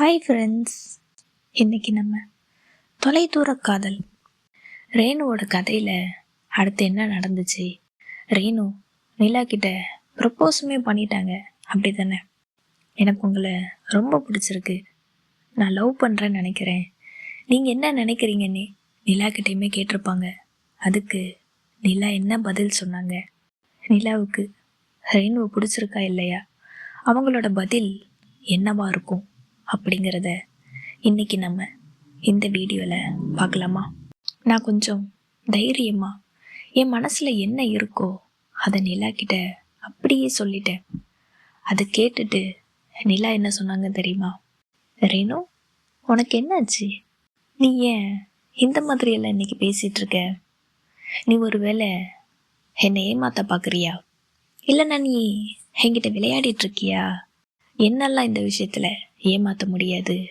Hi friends இன்னைக்கு நம்ம தொலைதூர காதல். ரேணுவோட கதையில் அடுத்து என்ன நடந்துச்சு? ரேணு நிலா கிட்ட ப்ரப்போஸுமே பண்ணிட்டாங்க. அப்படி தானே? எனக்கு உங்களை ரொம்ப பிடிச்சிருக்கு. நான் லவ் பண்ணுறேன்னு நினைக்கிறேன். நீங்கள் என்ன நினைக்கிறீங்கன்னு நிலா கிட்டேயுமே கேட்டிருப்பாங்க. அதுக்கு நிலா என்ன பதில் சொன்னாங்க? நிலாவுக்கு ரேணுவை பிடிச்சிருக்கா இல்லையா? அவங்களோட பதில் என்னவா இருக்கும்? அப்படிங்கிறத இன்னைக்கு நம்ம இந்த வீடியோவில் பார்க்கலாமா? நான் கொஞ்சம் தைரியமாக என் மனசில் என்ன இருக்கோ அதை நிலா அப்படியே சொல்லிட்டேன். அதை கேட்டுட்டு நிலா என்ன சொன்னாங்க தெரியுமா? ரேணு உனக்கு என்னாச்சு? நீ ஏன் இந்த மாதிரியெல்லாம் இன்னைக்கு பேசிகிட்டு இருக்க நீ ஒரு வேளை என்னை ஏமாத்த பார்க்குறியா இல்லைன்னா நீ என்கிட்ட விளையாடிட்டு இருக்கியா என்னெல்லாம் இந்த விஷயத்தில் ஏமாற்ற முடியாது.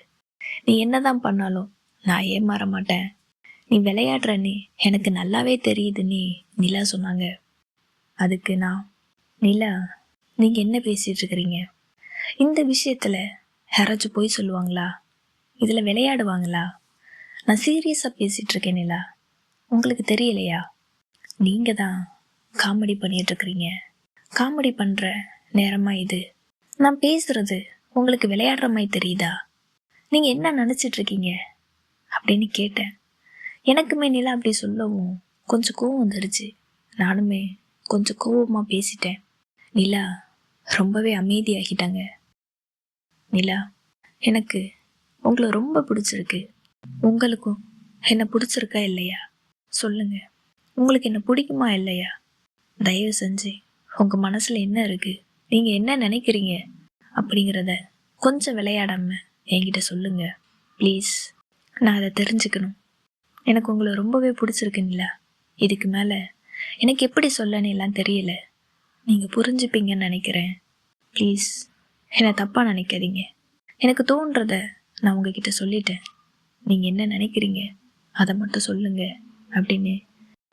நீ என்னதான் பண்ணாலும் நான் ஏமாற மாட்டேன். நீ விளையாடுற எனக்கு நல்லாவே தெரியுதுன்னே நிலா சொன்னாங்க. அதுக்கு நான் நிலா நீங்கள் என்ன பேசிட்டு இருக்கிறீங்க? இந்த விஷயத்தில் யாராச்சும் போய் சொல்லுவாங்களா? இதில் விளையாடுவாங்களா? நான் சீரியஸாக பேசிகிட்டு இருக்கேன் நிலா. உங்களுக்கு தெரியலையா? நீங்கள் தான் காமெடி பண்ணிட்டு இருக்கிறீங்க. காமெடி பண்ணுற நேரமா இது. நான் பேசுறது உங்களுக்கு விளையாடுற மாதிரி தெரியுதா? நீங்கள் என்ன நினச்சிட்டு இருக்கீங்க அப்படின்னு கேட்டேன். எனக்குமே நிலா அப்படி சொல்லவும் கொஞ்சம் கோவம் வந்துடுச்சு நானுமே கொஞ்சம் கோவமாக பேசிட்டேன். நிலா ரொம்பவே அமைதியாகிட்டாங்க. நிலா எனக்கு உங்களை ரொம்ப பிடிச்சிருக்கு. உங்களுக்கும் என்னை பிடிச்சிருக்கா இல்லையா? சொல்லுங்க. உங்களுக்கு என்ன பிடிக்குமா இல்லையா? தயவு செஞ்சு உங்கள் மனசில் என்ன இருக்குது நீங்கள் என்ன நினைக்கிறீங்க? அப்படிங்கிறத கொஞ்சம் விளையாடாம என்கிட்ட சொல்லுங்க. ப்ளீஸ் நான் அதை தெரிஞ்சுக்கணும். எனக்கு உங்களை ரொம்பவே பிடிச்சிருக்குங்களா இதுக்கு மேலே எனக்கு எப்படி சொல்லன்னு எல்லாம் தெரியல. நீங்கள் புரிஞ்சுப்பீங்கன்னு நினைக்கிறேன். ப்ளீஸ் என்னை தப்பாக நினைக்காதீங்க. எனக்கு தோன்றத நான் உங்ககிட்ட சொல்லிட்டேன். நீங்கள் என்ன நினைக்கிறீங்க? அதை மட்டும் சொல்லுங்க அப்படின்னு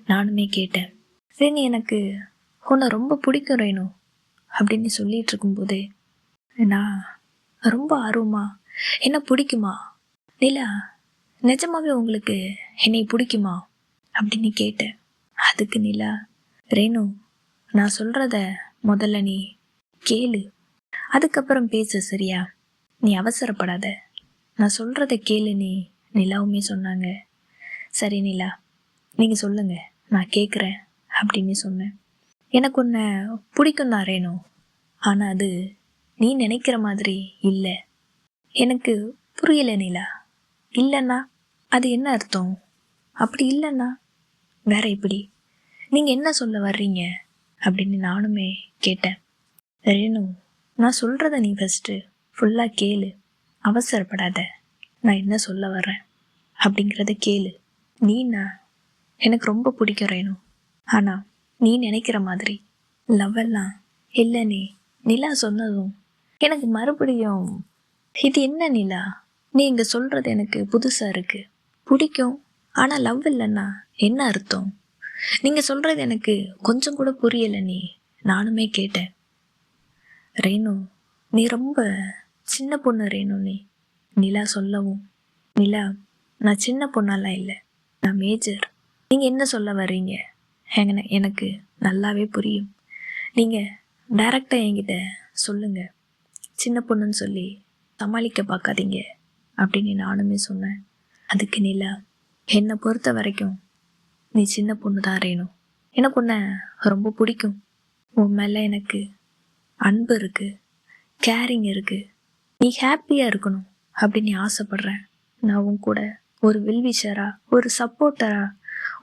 நானுமே கேட்டேன். ரேணி எனக்கு உன்னை ரொம்ப பிடிக்கும் ரேணு அப்படின்னு சொல்லிட்டு இருக்கும்போதே நான் ரொம்ப ஆர்வமா என்ன பிடிக்குமா? நிலா நிஜமாவே உங்களுக்கு என்னை பிடிக்குமா? அப்படின்னு கேட்டேன். அதுக்கு நிலா ரேணு நான் சொல்கிறத முதல்ல நீ கேளு. அதுக்கப்புறம் பேசு சரியா? நீ அவசரப்படாத. நான் சொல்கிறத கேளு நீ நிலாவுமே சொன்னாங்க. சரி நிலா நீங்கள் சொல்லுங்கள் நான் கேட்குறேன் அப்படின்னு சொன்னேன். எனக்கு உன்னை பிடிக்கும் தான் ரேணு. ஆனால் அது நீ நினைக்கிற மாதிரி இல்லை. எனக்கு புரியல நிலா. இல்லைன்னா அது என்ன அர்த்தம்? அப்படி இல்லைன்னா வேற எப்படி? நீங்கள் என்ன சொல்ல வர்றீங்க? அப்படின்னு நானுமே கேட்டேன். ரேணு நான் சொல்கிறத நீ ஃபஸ்ட்டு ஃபுல்லாக கேளு. அவசரப்படாத. நான் என்ன சொல்ல வர்றேன்? அப்படிங்கிறத கேளு. நீனா எனக்கு ரொம்ப பிடிக்கும் ரேணு. ஆனால் நீ நினைக்கிற மாதிரி லவ் எல்லாம் இல்லை நீ நிலா சொன்னதும் எனக்கு மறுபடியும் இது என்ன நிலா? நீ இங்கே சொல்கிறது எனக்கு புதுசாக இருக்குது பிடிக்கும். ஆனால் லவ் இல்லைன்னா என்ன அர்த்தம்? நீங்கள் சொல்கிறது எனக்கு கொஞ்சம் கூட புரியலை நீ. நானுமே கேட்டேன். ரேணு நீ ரொம்ப சின்ன பொண்ணு ரேணு நீ. நிலா சொல்லவும். நிலா நான் சின்ன பொண்ணெல்லாம் இல்லை. நான் மேஜர். நீங்கள் என்ன சொல்ல வர்றீங்க? எங்க- எனக்கு நல்லாவே புரியும். நீங்கள் டைரக்டாக என்கிட்ட சொல்லுங்கள் சின்ன பொண்ணுன்னு சொல்லி சமாளிக்க பார்க்காதீங்க அப்படின்னு நானுமே சொன்னேன். அதுக்கு நிலா என்னை பொறுத்த வரைக்கும் நீ சின்ன பொண்ணு தான் ரேணும் எனக்கு உன்னை ரொம்ப பிடிக்கும். உன் மேலே எனக்கு அன்பு இருக்குது கேரிங் இருக்குது நீ ஹாப்பியாக இருக்கணும் அப்படின்னு ஆசைப்பட்றேன். நான் உன் கூட ஒரு வில்விஷராக ஒரு சப்போர்ட்டராக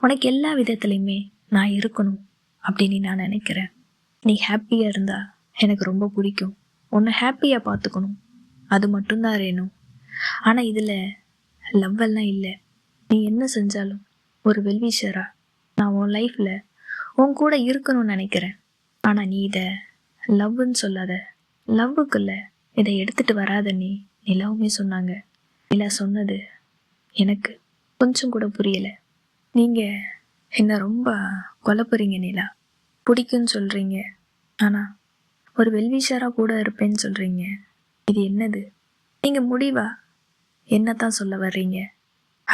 உனக்கு எல்லா விதத்துலையுமே நான் இருக்கணும் அப்படின்னு நான் நினைக்கிறேன். நீ ஹாப்பியாக இருந்தால் எனக்கு ரொம்ப பிடிக்கும். உன்னை ஹாப்பியாக பார்த்துக்கணும். அது மட்டும்தான் வேணும் ஆனால் இதில் லவ் எல்லாம் இல்லை. நீ என்ன செஞ்சாலும் ஒரு வெல்விஷராக நான் உன் லைஃப்பில் உன் கூட இருக்கணும்னு நினைக்கிறேன். ஆனால் நீ இதை லவ்னு சொல்லாத. லவ்வுக்குள்ள இதை எடுத்துட்டு வராத நீ நிலாவுமே சொன்னாங்க. நிலா சொன்னது எனக்கு கொஞ்சம் கூட புரியலை. நீங்கள் என்ன ரொம்ப குழப்புறீங்க நிலா? பிடிக்குன்னு சொல்கிறீங்க ஆனால் ஒரு வெல்விஷராக கூட இருப்பேன்னு சொல்கிறீங்க இது என்னது? நீங்கள் முடிவா? என்னத்தான் சொல்ல வர்றீங்க?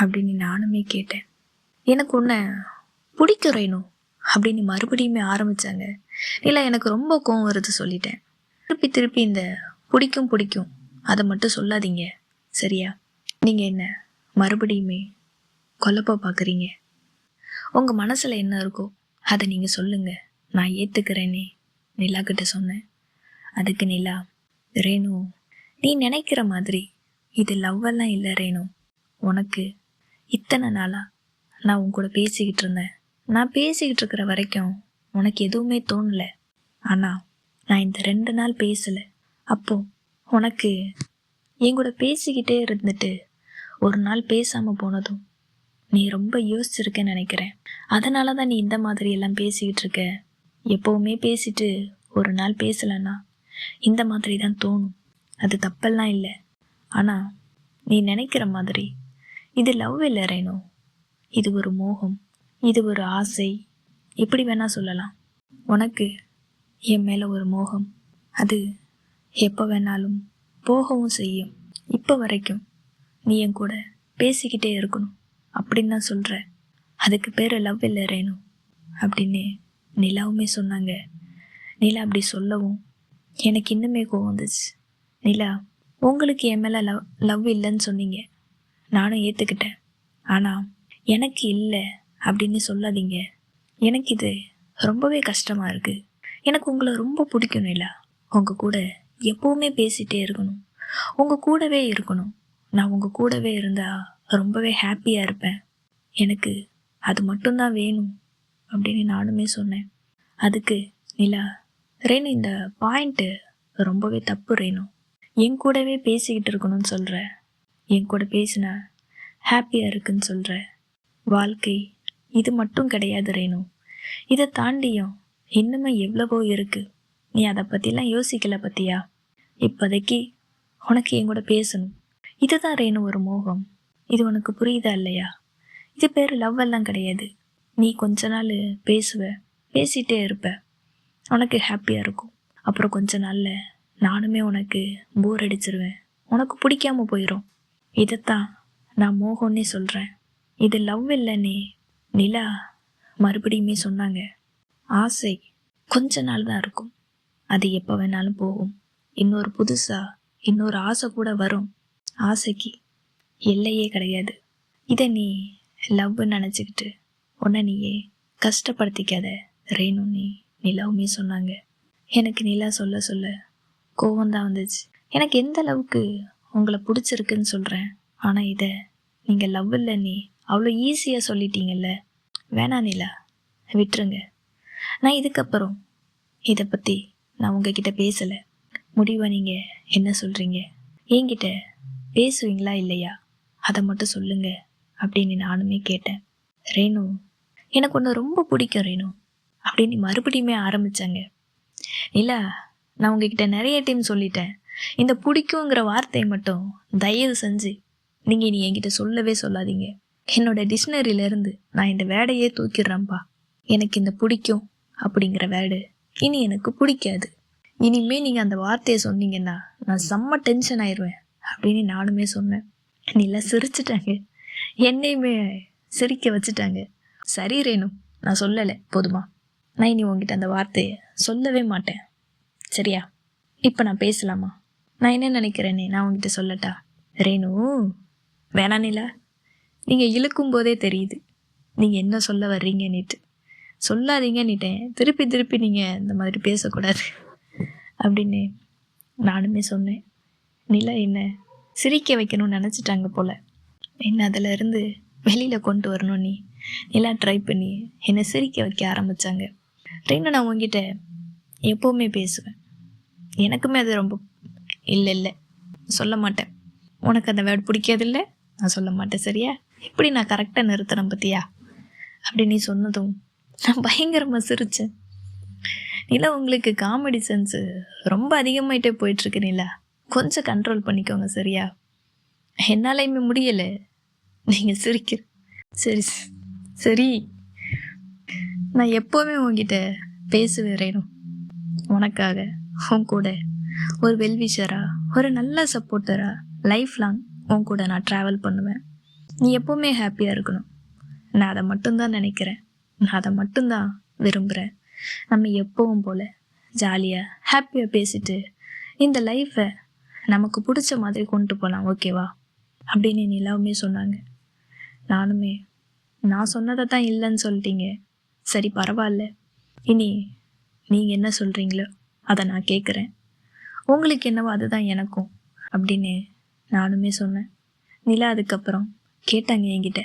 அப்படின்னு நானுமே கேட்டேன். எனக்கு உன்னை பிடிக்க ரேணு அப்படின்னு மறுபடியுமே ஆரம்பித்தாங்க இல்லை எனக்கு ரொம்ப கோவம் வருது சொல்லிட்டேன். திருப்பி திருப்பி இந்த பிடிக்கும் பிடிக்கும். அதை மட்டும் சொல்லாதீங்க. சரியா? நீங்கள் என்ன மறுபடியுமே கொல்லப்ப பார்க்குறீங்க உங்கள் மனசில் என்ன இருக்கோ அதை நீங்கள் சொல்லுங்கள் நான் ஏற்றுக்கிறேனே நிலா கிட்ட சொன்னேன். அதுக்கு நிலா ரேணு நீ நினைக்கிற மாதிரி இது லவ்வெல்லாம் இல்லை ரேணு. உனக்கு இத்தனை நாளாக நான் உன் கூட பேசிக்கிட்டு இருந்தேன். நான் பேசிக்கிட்டு இருக்கிற வரைக்கும் உனக்கு எதுவுமே தோணல. ஆனால் நான் இந்த ரெண்டு நாள் பேசலை. அப்போ உனக்கு என் கூட பேசிக்கிட்டே இருந்துட்டு ஒரு நாள் பேசாமல் போனதும் நீ ரொம்ப யோசிச்சிருக்கேன்னு நினைக்கிறேன். அதனால தான் நீ இந்த மாதிரி எல்லாம் பேசிக்கிட்டு இருக்க. எப்போவுமே பேசிட்டு ஒரு நாள் பேசலைன்னா இந்த மாதிரி தான் தோணும். அது தப்பெல்லாம் இல்லை. ஆனால் நீ நினைக்கிற மாதிரி இது லவ் இல்லை ரேணு. இது ஒரு மோகம். இது ஒரு ஆசை. எப்படி வேணா சொல்லலாம். உனக்கு என் மேலே ஒரு மோகம். அது எப்போ வேணாலும் போகவும் செய்யும். இப்போ வரைக்கும் நீ என் கூட பேசிக்கிட்டே இருக்கணும். அப்படின்னு தான் சொல்கிற அதுக்கு பேர் லவ் இல்லை ரேணு. அப்படின்னு நிலாவுமே சொன்னாங்க. நிலா அப்படி சொல்லவும் எனக்கு இன்னுமே கோவம் வந்துச்சு. நிலா உங்களுக்கு என் மேலே லவ் லவ் இல்லைன்னு சொன்னீங்க. நானும் ஏற்றுக்கிட்டேன் ஆனால் எனக்கு இல்லை அப்படின்னு சொல்லாதீங்க. எனக்கு இது ரொம்பவே கஷ்டமாக இருக்குது எனக்கு உங்களை ரொம்ப பிடிக்கும் நிலா. உங்கள் கூட எப்போவுமே பேசிகிட்டே இருக்கணும். உங்கள் கூடவே இருக்கணும். நான் உங்கள் கூடவே இருந்தால் ரொம்பவே ஹாப்பியாக இருப்பேன். எனக்கு அது மட்டும்தான் வேணும் அப்படின்னு நானுமே சொன்னேன். அதுக்கு நிலா ரேணு இந்த பாயிண்ட்டு ரொம்பவே தப்பு ரேணு. என் கூடவே பேசிக்கிட்டு இருக்கணும்னு சொல்கிற என் கூட பேசினா ஹாப்பியாக இருக்குன்னு சொல்கிற வாழ்க்கை இது மட்டும் கிடையாது ரேணு. இதை தாண்டியும் இன்னுமே எவ்வளவோ இருக்குது நீ அதை பற்றிலாம் யோசிக்கல பற்றியா இப்போதைக்கு உனக்கு என் கூட பேசணும். இதுதான் ரேணு ஒரு மோகம். இது உனக்கு புரியுதா இல்லையா? இது பேர் லவ் எல்லாம் கிடையாது. நீ கொஞ்ச நாள் பேசுவ பேசிகிட்டே இருப்ப. உனக்கு ஹாப்பியாக இருக்கும். அப்புறம் கொஞ்ச நாளில் நானுமே உனக்கு போர் அடிச்சிருவேன். உனக்கு பிடிக்காம போயிடும் இதைத்தான் நான் மோகம்னே சொல்கிறேன் இது லவ் இல்லைன்னே நிலா மறுபடியுமே சொன்னாங்க. ஆசை கொஞ்ச நாள் தான் இருக்கும். அது எப்போ வேணாலும் போகும். இன்னொரு புதுசாக இன்னொரு ஆசை கூட வரும். ஆசைக்கு எல்லையே கிடையாது. இதை நீ லவ்னு நினச்சிக்கிட்டு உன்னை நீயே கஷ்டப்படுத்திக்காத ரேணு நீ. நிலாவுமே சொன்னாங்க. எனக்கு நிலா சொல்ல சொல்ல கோவம் தான் வந்துச்சு. எனக்கு எந்த அளவுக்கு உங்களை பிடிச்சிருக்குன்னு சொல்கிறேன் ஆனால் இதை நீங்கள் லவ் இல்லை நீ அவ்வளோ ஈஸியாக சொல்லிட்டீங்கல்ல. வேணாம் நிலா விட்டுருங்க. நான் இதுக்கப்புறம் இதை பற்றி நான் உங்ககிட்ட பேசலை. முடிவாக நீங்கள் என்ன சொல்கிறீங்க என்கிட்ட பேசுவீங்களா இல்லையா? அதை மட்டும் சொல்லுங்க அப்படின்னு நானுமே கேட்டேன். ரேணு எனக்கு ஒன்று ரொம்ப பிடிக்கும் ரேணு. அப்படின்னு மறுபடியுமே ஆரம்பித்தாங்க இல்லை நான் உங்ககிட்ட நிறைய டைம் சொல்லிட்டேன். இந்த பிடிக்குங்கிற வார்த்தையை மட்டும் தயவு செஞ்சு நீங்கள் இனி என்கிட்ட சொல்லவே சொல்லாதீங்க. என்னோட டிக்ஷனரியிலேருந்து நான் இந்த வேடையே தூக்கிடுறேன்ப்பா எனக்கு இந்த பிடிக்கும் அப்படிங்கிற வேடு இனி எனக்கு பிடிக்காது. இனிமே நீங்கள் அந்த வார்த்தையை சொன்னீங்கன்னா நான் செம்ம டென்ஷன் ஆயிடுவேன் அப்படின்னு நானுமே சொன்னேன். நீலாம் சிரிச்சிட்டாங்க. என்னையுமே சிரிக்க வச்சுட்டாங்க. சரி ரேணு நான் சொல்லலை போதுமா? நான் இனி உங்ககிட்ட அந்த வார்த்தையை சொல்லவே மாட்டேன். சரியா? இப்போ நான் பேசலாமா? நான் என்ன நினைக்கிறேனே நான் உங்ககிட்ட சொல்லட்டா? ரேணு வேணாம் நிலா. நீங்கள் இழுக்கும் போதே தெரியுது. நீங்கள் என்ன சொல்ல வர்றீங்கன்னுட்டு. சொல்லாதீங்கன்னுட்டேன் திருப்பி திருப்பி நீங்கள் இந்த மாதிரி பேசக்கூடாது. அப்படின்னு நானுமே சொன்னேன். நிலா என்ன சிரிக்க வைக்கணும்னு நினச்சிட்டாங்க போல். என்ன அதிலிருந்து வெளியில் கொண்டு வரணும் நீ? நிலா ட்ரை பண்ணி என்னை சிரிக்க வைக்க ஆரம்பித்தாங்க ரெண்டு நான் உங்ககிட்ட எப்போவுமே பேசுவேன். எனக்குமே அது ரொம்ப இல்லை இல்லை. சொல்ல மாட்டேன். உனக்கு அந்த வேர்டு பிடிக்காதில்ல? நான் சொல்ல மாட்டேன் சரியா? இப்படி நான் கரெக்டாக நிறுத்துறேன் பத்தியா? அப்படி நீ சொன்னதும் நான் பயங்கரமாக சிரித்தேன் நிலா உங்களுக்கு காமெடி சென்ஸு ரொம்ப அதிகமாயிட்டே போயிட்டுருக்கு நிலா. கொஞ்சம் கண்ட்ரோல் பண்ணிக்கோங்க சரியா? என்னாலையுமே முடியலை. நீங்கள் சிரிக்கிற சரி சரி. நான் எப்போவுமே உங்ககிட்ட பேசுவேன் ரேணும் உனக்காக உன் கூட. ஒரு வெல்விஷராக ஒரு நல்ல சப்போர்ட்டராக லைஃப் லாங் உன் கூட நான் ட்ராவல் பண்ணுவேன். நீ எப்போவுமே ஹாப்பியாக இருக்கணும். நான் அதை மட்டும்தான் நினைக்கிறேன். நான் அதை மட்டும்தான் விரும்புகிறேன் நம்ம எப்பவும் போல் ஜாலியாக ஹாப்பியாக பேசிட்டு இந்த லைஃப்பை நமக்கு பிடிச்ச மாதிரி கொண்டு போகலாம் ஓகேவா அப்படின்னு நிலாவுமே சொன்னாங்க. நானுமே. நான் சொன்னதை தான் இல்லைன்னு சொல்லிட்டீங்க. சரி பரவாயில்ல. இனி நீங்கள் என்ன சொல்கிறீங்களோ அதை நான் கேட்குறேன் உங்களுக்கு என்னவோ அதுதான் எனக்கும் அப்படின்னு நானுமே சொன்னேன். நிலா அதுக்கப்புறம் கேட்டாங்க என்கிட்ட.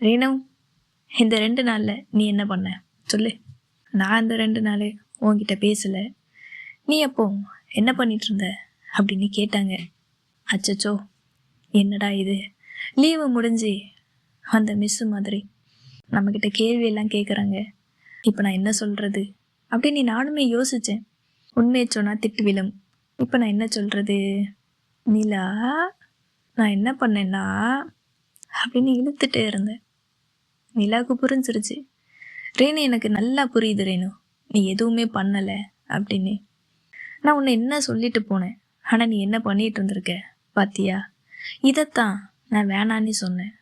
ரேணு இந்த ரெண்டு நாளில் நீ என்ன பண்ண? சொல்லு. நான் இந்த ரெண்டு நாள் உன்கிட்ட பேசலை. நீ அப்போ என்ன பண்ணிட்டு இருந்த? அப்படின்னு கேட்டாங்க. அச்சச்சோ என்னடா இது? லீவு முடிஞ்சு அந்த மிஸ்ஸு மாதிரி நம்மக்கிட்ட கேள்வியெல்லாம் கேட்குறாங்க இப்போ நான் என்ன சொல்கிறது அப்படின்னு நானுமே யோசித்தேன் உண்மையை சொன்னால் திட்டு விழும். இப்போ நான் என்ன சொல்கிறது நிலா நான் என்ன பண்ணேன்னா அப்படின்னு இழுத்துட்டே இருந்தேன். நிலாவுக்கு புரிஞ்சிருச்சு ரேணு எனக்கு நல்லா புரியுது ரேணு. நீ எதுவுமே பண்ணலை அப்படின்னு. நான் உன்னை என்ன சொல்லிட்டு போனேன்? ஆனால் நீ என்ன பண்ணிட்டு இருந்திருக்க? பாத்தியா? இதைத்தான் நான் வேணான்னு சொன்னேன்.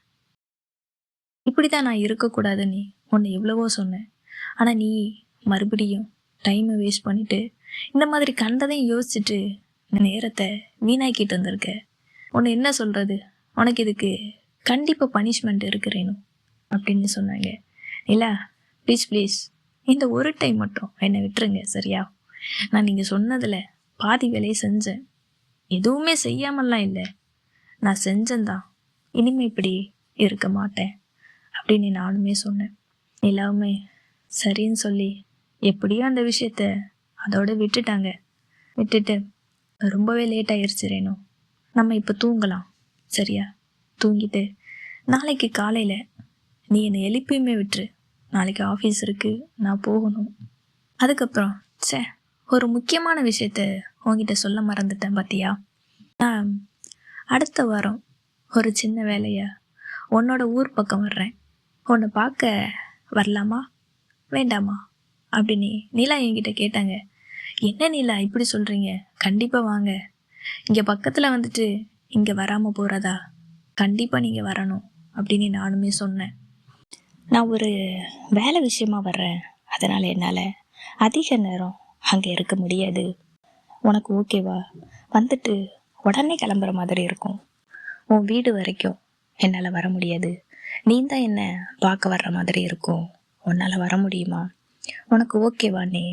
இப்படி தான் நான் இருக்கக்கூடாது நீ உன்னை எவ்வளவோ சொன்னேன். ஆனால் நீ மறுபடியும் டைமை வேஸ்ட் பண்ணிட்டு இந்த மாதிரி கண்டதையும் யோசிச்சுட்டு நேரத்தை வீணாக்கிட்டு வந்திருக்க. உன்னை என்ன சொல்கிறது உனக்கு இதுக்கு கண்டிப்பாக பனிஷ்மெண்ட் இருக்கிறேனும் அப்படின்னு சொன்னாங்க. இல்லை ப்ளீஸ் ப்ளீஸ் இந்த ஒரு டைம் மட்டும் என்னை விட்டுருங்க சரியா? நான் நீங்கள் சொன்னதில் பாதி வேலையை செஞ்சேன். எதுவுமே செய்யாமல்லாம் இல்லை. நான் செஞ்சேன்தான். இனிமே இப்படி இருக்க மாட்டேன். அப்படின்னு நானுமே சொன்னேன். நிலாவுமே சரின்னு சொல்லி எப்படியோ அந்த விஷயத்த அதோட விட்டுட்டாங்க. விட்டுட்டு ரொம்பவே லேட் ஆயிடுச்சு ரேணு. நம்ம இப்போ தூங்கலாம் சரியா? தூங்கிட்டு நாளைக்கு காலையில் நீ என்னை எழுப்பியுமே விட்டுரு. நாளைக்கு ஆஃபீஸ் இருக்குது நான் போகணும். அதுக்கப்புறம் சே ஒரு முக்கியமான விஷயத்த உங்ககிட்ட சொல்ல மறந்துட்டேன் பார்த்தியா நான் அடுத்த வாரம் ஒரு சின்ன வேலையை உன்னோட ஊர் பக்கம் வர்றேன். உன்னை பார்க்க வரலாமா? வேண்டாமா? அப்படின்னு நிலா என்கிட்ட கேட்டாங்க. என்ன நிலா இப்படி சொல்கிறீங்க கண்டிப்பாக வாங்க. இங்கே பக்கத்தில் வந்துட்டு இங்கே வராமல் போகிறதா கண்டிப்பாக நீங்கள் வரணும் அப்படின்னு நானுமே சொன்னேன். நான் ஒரு வேலை விஷயமா வர்றேன். அதனால் என்னால் அதிக நேரம் அங்கே இருக்க முடியாது. உனக்கு ஓகேவா? வந்துட்டு உடனே கிளம்புற மாதிரி இருக்கும். உன் வீடு வரைக்கும் என்னால் வர முடியாது. நீ தான் என்ன பார்க்க வர்ற மாதிரி இருக்கும்? உன்னால் வர முடியுமா? உனக்கு ஓகேவா நீ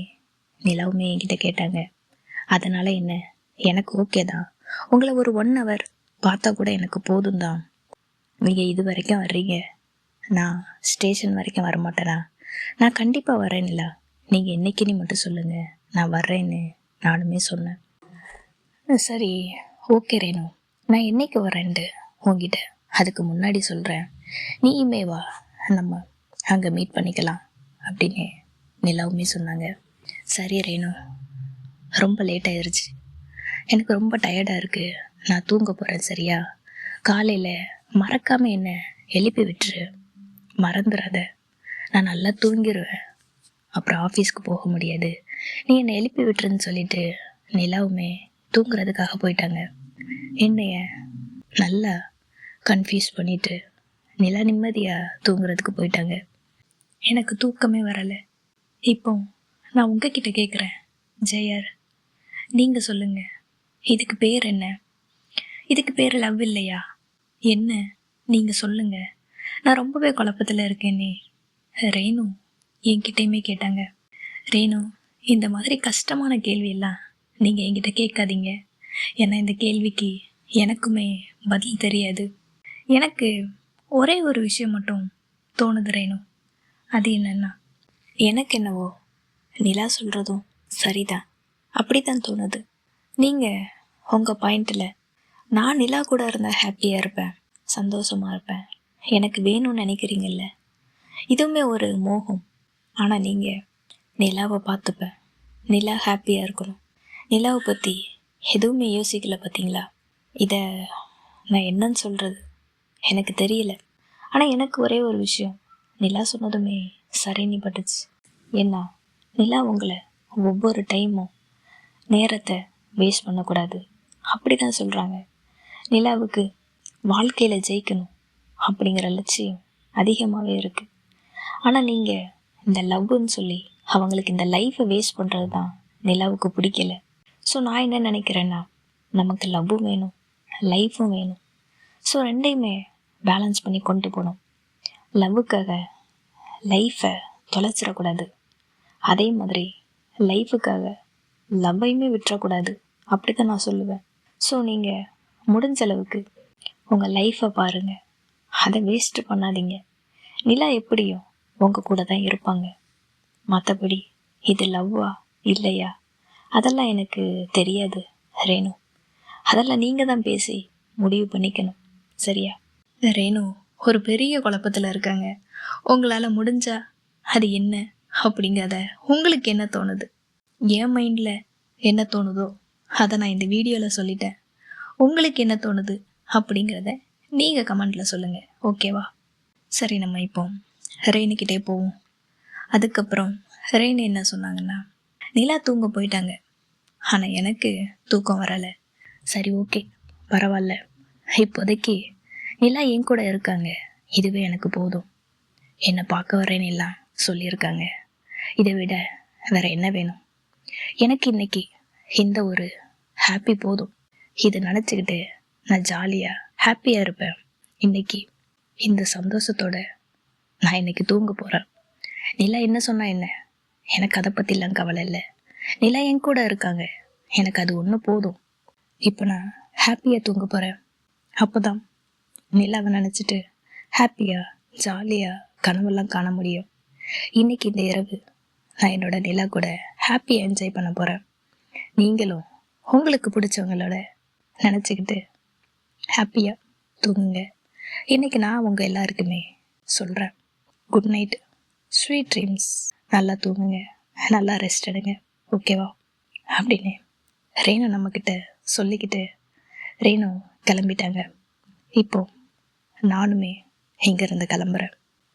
நிலவுமே என்கிட்ட கேட்டாங்க. அதனால் என்ன? எனக்கு ஓகே தான். உங்களை ஒரு ஒன் ஹவர் பார்த்தா கூட எனக்கு போதும் தான் நீங்கள் இது வரைக்கும் வர்றீங்க. நான் ஸ்டேஷன் வரைக்கும் வரமாட்டேனா? நான் கண்டிப்பாக வரேன் இல்லை நீங்கள் என்னைக்குன்னு மட்டும் சொல்லுங்கள் நான் வர்றேன்னு நானுமே சொன்னேன். சரி ஓகே ரேணு. நான் என்னைக்கு வரேன்ட்டு உங்ககிட்ட அதுக்கு முன்னாடி சொல்கிறேன் நீயுமே வா நம்ம அங்கே மீட் பண்ணிக்கலாம் அப்படின்னு நிலாவுமே சொன்னாங்க. சரி ரேணு. ரொம்ப லேட் ஆயிடுச்சு எனக்கு ரொம்ப டயர்டாக இருக்குது நான் தூங்க போகிறேன் சரியா? காலையில் மறக்காமல் என்ன எழுப்பி விட்டுரு. மறந்துடாத நான் நல்லா தூங்கிடுவேன் அப்புறம் ஆஃபீஸ்க்கு போக முடியாது. நீ என்னை எழுப்பி விட்டுருன்னு சொல்லிட்டு நிலாவுமே தூங்குறதுக்காக போயிட்டாங்க. என்னைய நல்லா கன்ஃபியூஸ் பண்ணிட்டு நிலா நிம்மதியாக தூங்குறதுக்கு போயிட்டாங்க. எனக்கு தூக்கமே வரலை. இப்போ நான் உங்ககிட்ட கேட்குறேன் ஜெயர். நீங்கள் சொல்லுங்கள் இதுக்கு பேர் என்ன? இதுக்கு பேர் லவ் இல்லையா? என்ன? நீங்கள் சொல்லுங்கள் நான் ரொம்பவே குழப்பத்தில் இருக்கேனே. ரேணு என்கிட்டயுமே கேட்டாங்க. ரேணு இந்த மாதிரி கஷ்டமான கேள்வியெல்லாம் நீங்கள் என்கிட்ட கேட்காதீங்க. ஏன்னா இந்த கேள்விக்கு எனக்குமே பதில் தெரியாது. எனக்கு ஒரே ஒரு விஷயம் மட்டும் தோணுது ரேணு. அது என்னன்னா எனக்கு என்னவோ நிலா சொல்கிறதும் சரிதான். அப்படி தான் தோணுது நீங்கள் உங்கள் பாயிண்டில் நான் நிலா கூட இருந்தால் ஹாப்பியாக இருப்பேன் சந்தோஷமாக இருப்பேன். எனக்கு வேணும்னு நினைக்கிறீங்கல்ல? இதுவுமே ஒரு மோகம். ஆனால் நீங்கள் நிலாவை பார்த்துப்பேன். நிலா ஹாப்பியாக இருக்கணும். நிலாவை பற்றி எதுவுமே யோசிக்கல பார்த்தீங்களா இதை நான் என்னன்னு சொல்கிறது எனக்கு தெரியல. ஆனால் எனக்கு ஒரே ஒரு விஷயம். நிலா சொன்னதுமே சரின்னு பட்டுச்சு என்ன நிலா உங்களை ஒவ்வொரு டைமும் நேரத்தை வேஸ்ட் பண்ணக்கூடாது. அப்படி தான் சொல்கிறாங்க நிலாவுக்கு வாழ்க்கையில் ஜெயிக்கணும் அப்படிங்கிற லட்சியம் அதிகமாகவே இருக்குது ஆனால் நீங்கள் இந்த லவ்னு சொல்லி அவங்களுக்கு இந்த லைஃப்பை வேஸ்ட் பண்ணுறது தான் நிலாவுக்கு பிடிக்கல. ஸோ நான் என்ன நினைக்கிறேன்னா நமக்கு லவ்வும் வேணும் லைஃப்பும் வேணும். ஸோ ரெண்டையுமே பேலன்ஸ் பண்ணி கொண்டு போகணும். லவ்வுக்காக லைஃப்பை தொலைச்சிடக்கூடாது. அதே மாதிரி லைஃபுக்காக லவ்வையுமே விட்டுறக்கூடாது. அப்படி தான் நான் சொல்லுவேன். ஸோ நீங்கள் முடிஞ்ச அளவுக்கு உங்கள் லைஃப்பை பாருங்கள் அதை வேஸ்ட்டு பண்ணாதீங்க. நிலா எப்படியும் உங்கள் கூட தான் இருப்பாங்க. மற்றபடி இது லவ்வா இல்லையா? அதெல்லாம் எனக்கு தெரியாது ரேணு. அதெல்லாம் நீங்கள் தான் பேசி முடிவு பண்ணிக்கணும். சரியா? ரேணு ஒரு பெரிய குழப்பத்தில் இருக்காங்க. உங்களால் முடிஞ்சா அது என்ன அப்படிங்கிறத உங்களுக்கு என்ன தோணுது? என் மைண்டில் என்ன தோணுதோ அதை நான் இந்த வீடியோவில் சொல்லிட்டேன். உங்களுக்கு என்ன தோணுது அப்படிங்கிறத நீங்கள் கமெண்டில் சொல்லுங்கள் ஓகேவா சரி நம்ம இப்போ ரெயினுக்கிட்டே போவோம். அதுக்கப்புறம் ரெயின் என்ன சொன்னாங்கன்னா நிலா தூங்க போயிட்டாங்க. ஆனால் எனக்கு தூக்கம் வரலை. சரி ஓகே பரவாயில்ல. இப்போதைக்கு நிலா என் கூட இருக்காங்க. இதுவே எனக்கு போதும். என்னை பார்க்க வரேன்னு எல்லாம் சொல்லியிருக்காங்க. இதை விட வேற என்ன வேணும்? எனக்கு இன்னைக்கு இந்த ஒரு ஹாப்பி போதும். இதை நினச்சிக்கிட்டு நான் ஜாலியாக ஹாப்பியாக இருப்பேன். இன்னைக்கு இந்த சந்தோஷத்தோட நான் இன்னைக்கு தூங்க போகிறேன் நிலா என்ன சொன்னால் என்ன? எனக்கு அதை பற்றிலாம் கவலை இல்லை. நிலா என் கூட இருக்காங்க. எனக்கு அது ஒன்று போதும். இப்போ நான் ஹாப்பியாக தூங்க போகிறேன் அப்போ தான் நிலாவை நினச்சிட்டு ஹாப்பியாக ஜாலியாக கனவெல்லாம் காண முடியும். இன்னைக்கு இந்த இரவு நான் என்னோட நிலா கூட ஹாப்பியாக என்ஜாய் பண்ண போகிறேன் நீங்களும் உங்களுக்கு பிடிச்சவங்களோட நினச்சிக்கிட்டு ஹாப்பியாக தூங்குங்க. இன்னைக்கு நான் உங்கள் எல்லாருக்குமே சொல்கிறேன் குட் நைட் ஸ்வீட் ட்ரீம்ஸ் நல்லா தூங்குங்க. நல்லா ரெஸ்ட் எடுங்க. ஓகேவா அப்படின்னு ரேணு நம்மக்கிட்ட சொல்லிக்கிட்டு ரேணு கிளம்பிட்டாங்க. இப்போ நானுமே இங்கேருந்து கிளம்புறேன்.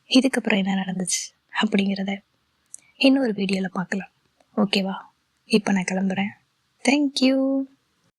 இதுக்கப்புறம் என்ன நடந்துச்சு அப்படிங்கிறத இன்னொரு வீடியோவில் பார்க்கலாம். ஓகேவா? இப்போ நான் கிளம்புறேன். தேங்க்யூ